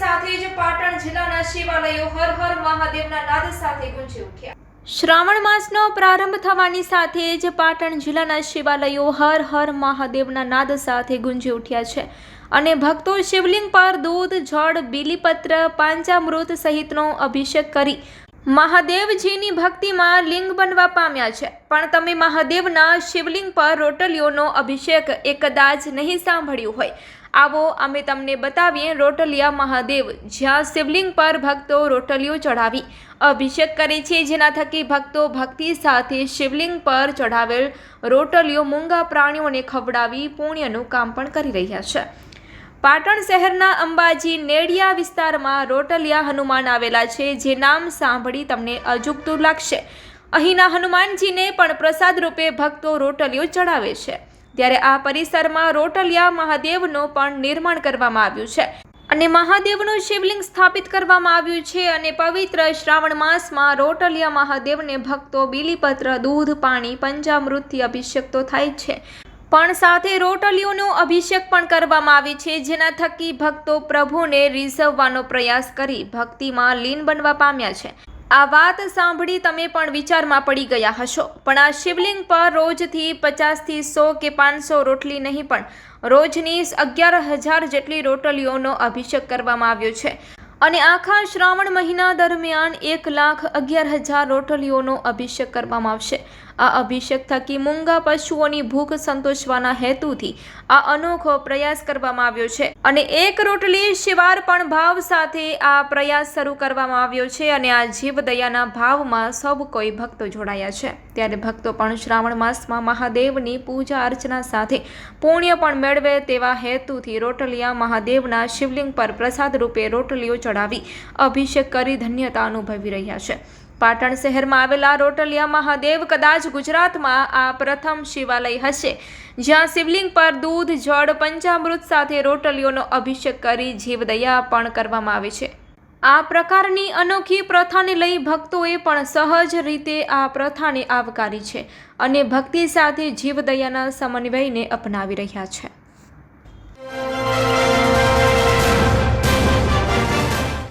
સાથે જ પાટણ જિલ્લાના શિવાલયો હર હર મહાદેવના નાદ સાથે ઉઠ્યા. શ્રાવણ માસનો પ્રારંભ થવાની સાથે જ પાટણ જિલ્લાના શિવાલયો હર હર મહાદેવના નાદ સાથે ગુંજી ઉઠ્યા છે. અને ભક્તો શિવલિંગ પર દૂધ, જળ, બીલીપત્ર, પાંચામૃત સહિતનો અભિષેક કરી મહાદેવજીની ભક્તિમાં લિંગ બનવા પામ્યા છે. પણ તમે મહાદેવના શિવલિંગ પર રોટલીઓનો અભિષેક એ કદાચ નહીં સાંભળ્યું હોય. આવો અમે તમને બતાવીએ રોટલિયા મહાદેવ. જ્યાં શિવલિંગ પર ભક્તો રોટલીઓ ચઢાવી અભિષેક કરે છે. જેના થકી ભક્તો ભક્તિ સાથે શિવલિંગ પર ચઢાવેલ રોટલીઓ મૂંગા પ્રાણીઓને ખવડાવી પુણ્યનું કામ પણ કરી રહ્યા છે. પાટણ શહેરના અંબાજી નેડિયા વિસ્તારમાં રોટલિયા હનુમાન આવેલા છે. જે નામ સાંભળી તમને અજુગતું લાગશે. અહીંના હનુમાનજીને પણ પ્રસાદ રૂપે ભક્તો રોટલીઓ ચડાવે છે. ત્યારે આ પરિસરમાં રોટલિયા મહાદેવનું પણ નિર્માણ કરવામાં આવ્યું છે. અને મહાદેવનું શિવલિંગ સ્થાપિત કરવામાં આવ્યું છે અને પવિત્ર શ્રાવણ માસમાં રોટલિયા મહાદેવને ભક્તો બીલીપત્ર, દૂધ, પાણી પંચામૃતથી અભિષેક તો થાય છે. પણ સાથે રોટલીઓનો અભિષેક પણ કરવામાં આવે છે, જેના થકી ભક્તો પ્રભુને રીઝવવાનો પ્રયાસ કરી ભક્તિમાં લીન બનવા પામ્યા છે. આ વાત સાંભળી તમે પણ વિચારમાં પડી ગયા હશો. પણ આ શિવલિંગ પર રોજથી પચાસથી સો કે પાંચસો રોટલી નહીં, પણ રોજની અગિયાર હજાર જેટલી રોટલીઓનો અભિષેક કરવામાં આવ્યો છે. અને આખા શ્રાવણ મહિના દરમિયાન એક લાખ અગિયાર હજાર રોટલીઓનો અભિષેક કરવામાં આવશે. આ અભિષેક થકી મૂંગા પશુઓની ભૂખ સંતોષવાના હેતુથી આ અનોખો પ્રયાસ કરવામાં આવ્યો છે. અને એક રોટલી શિવાર્પણ ભાવ સાથે આ પ્રયાસ શરૂ કરવામાં આવ્યો છે અને આ જીવદયાના ભાવમાં સૌ કોઈ ભક્તો જોડાયા છે. ત્યારે ભક્તો પણ શ્રાવણ માસમાં મહાદેવની પૂજા અર્ચના સાથે પુણ્ય પણ મેળવે તેવા હેતુથી રોટલિયા મહાદેવના શિવલિંગ પર પ્રસાદ રૂપે રોટલીઓ ચડાવી અભિષેક કરી ધન્યતા અનુભવી રહ્યા છે. પાટણ શહેરમાં આવેલા રોટલિયા મહાદેવ કદાચ ગુજરાતમાં આ પ્રથમ શિવાલય હશે, જ્યાં શિવલિંગ પર દૂધ, જળ, પંચામૃત સાથે રોટલીઓનો અભિષેક કરી જીવદયા પણ કરવામાં આવે છે. આ પ્રકારની અનોખી પ્રથાને લઈ ભક્તોએ પણ સહજ રીતે આ પ્રથાને આવકારી છે અને ભક્તિ સાથે જીવદયાના સમન્વયને અપનાવી રહ્યા છે.